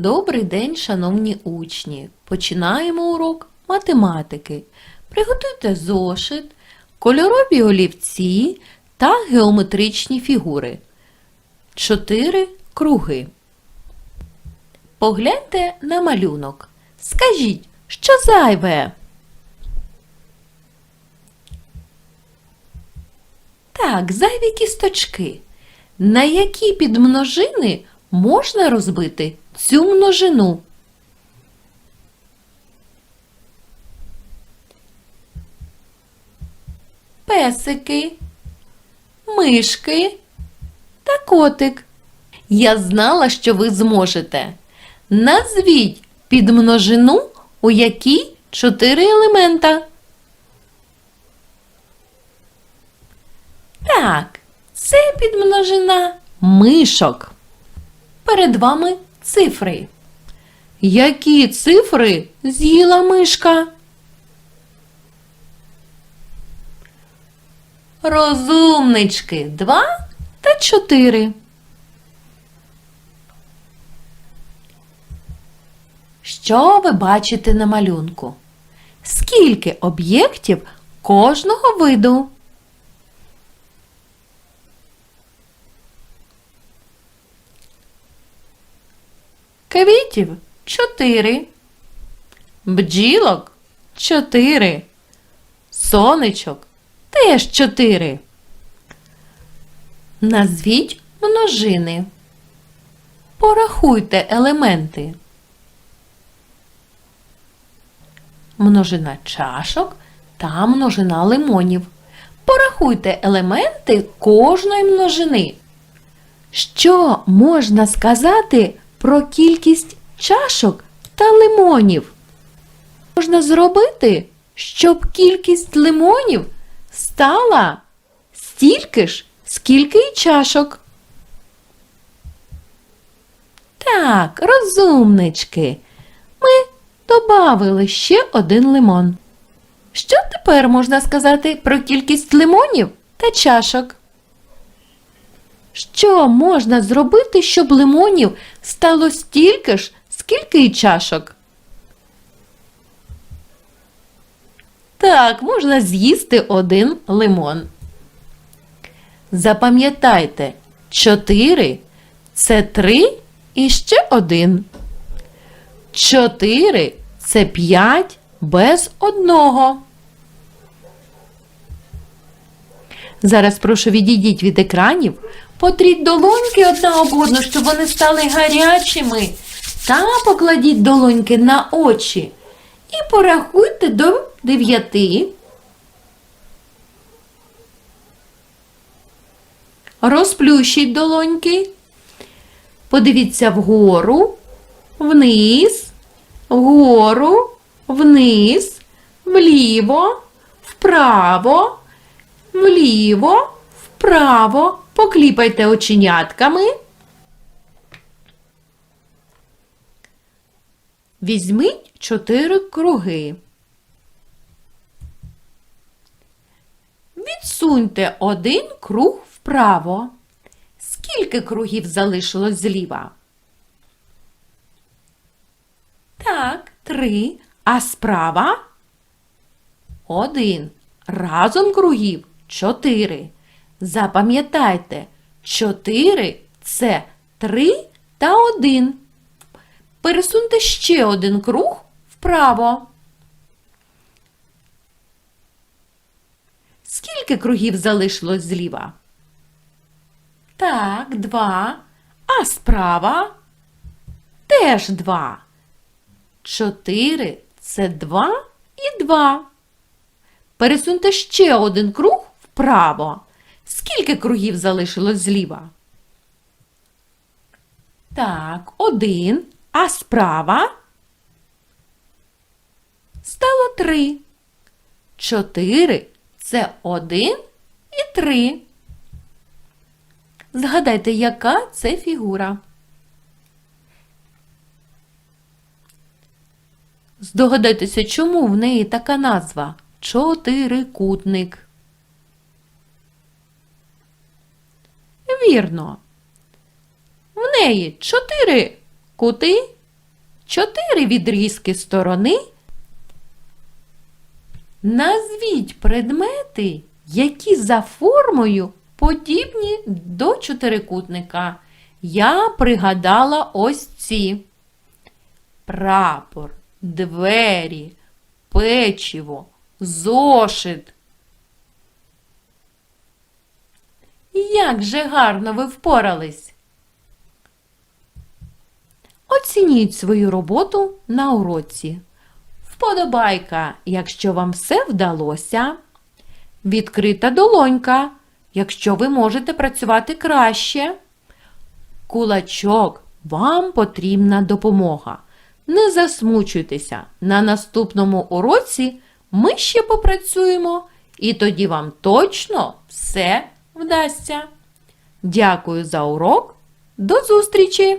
Добрий день, шановні учні! Починаємо урок математики. Приготуйте зошит, кольорові олівці та геометричні фігури. Чотири круги. Погляньте на малюнок. Скажіть, що зайве? Так, зайві кісточки. На які підмножини можна розбити цю множину? Песики, мишки та котик. Я знала, що ви зможете. Назвіть підмножину, у якій чотири елемента. Так, це підмножина мишок. Перед вами цифри. Які цифри з'їла мишка? Розумнички два та чотири. Що ви бачите на малюнку? Скільки об'єктів кожного виду? Квітів чотири. Бджілок чотири. Сонечок теж чотири. Назвіть множини. Порахуйте елементи. Множина чашок та множина лимонів. Порахуйте елементи кожної множини. Що можна сказати про кількість чашок та лимонів? Можна зробити, щоб кількість лимонів стала стільки ж, скільки й чашок. Так, розумнички. Ми добавили ще один лимон. Що тепер можна сказати про кількість лимонів та чашок? Що можна зробити, щоб лимонів стало стільки ж, скільки й чашок? Так, можна з'їсти один лимон. Запам'ятайте, 4 це 3 і ще один. 4 це 5 без одного. Зараз прошу відійдіть від екранів, потріть долоньки одна об одну, щоб вони стали гарячими. Та покладіть долоньки на очі і порахуйте до дев'яти. Розплющіть долоньки. Подивіться вгору, вниз, вгору, вниз, вліво, вправо, вліво, вправо. Покліпайте оченятками. Візьміть чотири круги. Відсуньте один круг вправо. Скільки кругів залишилось зліва? Так, три. А справа? Один. Разом кругів чотири. Запам'ятайте, чотири це три та один. Пересуньте ще один круг вправо. Скільки кругів залишилось зліва? Так, два. А справа теж два. Чотири це два і два. Пересуньте ще один круг вправо. Скільки кругів залишилось зліва? Так, один. А справа стало три. Чотири це один і три. Згадайте, яка це фігура. Здогадайтеся, чому в неї така назва чотирикутник. Вірно. В неї чотири кути чотири відрізки сторони. Назвіть предмети, які за формою подібні до чотирикутника. Я пригадала ось ці. Прапор, двері, печиво, зошит. Як же гарно ви впорались! Оцініть свою роботу на уроці. Вподобайка, якщо вам все вдалося. Відкрита долонька, якщо ви можете працювати краще. Кулачок, вам потрібна допомога. Не засмучуйтеся. На наступному уроці ми ще попрацюємо, і тоді вам точно все вдасться. Дякую за урок. До зустрічі!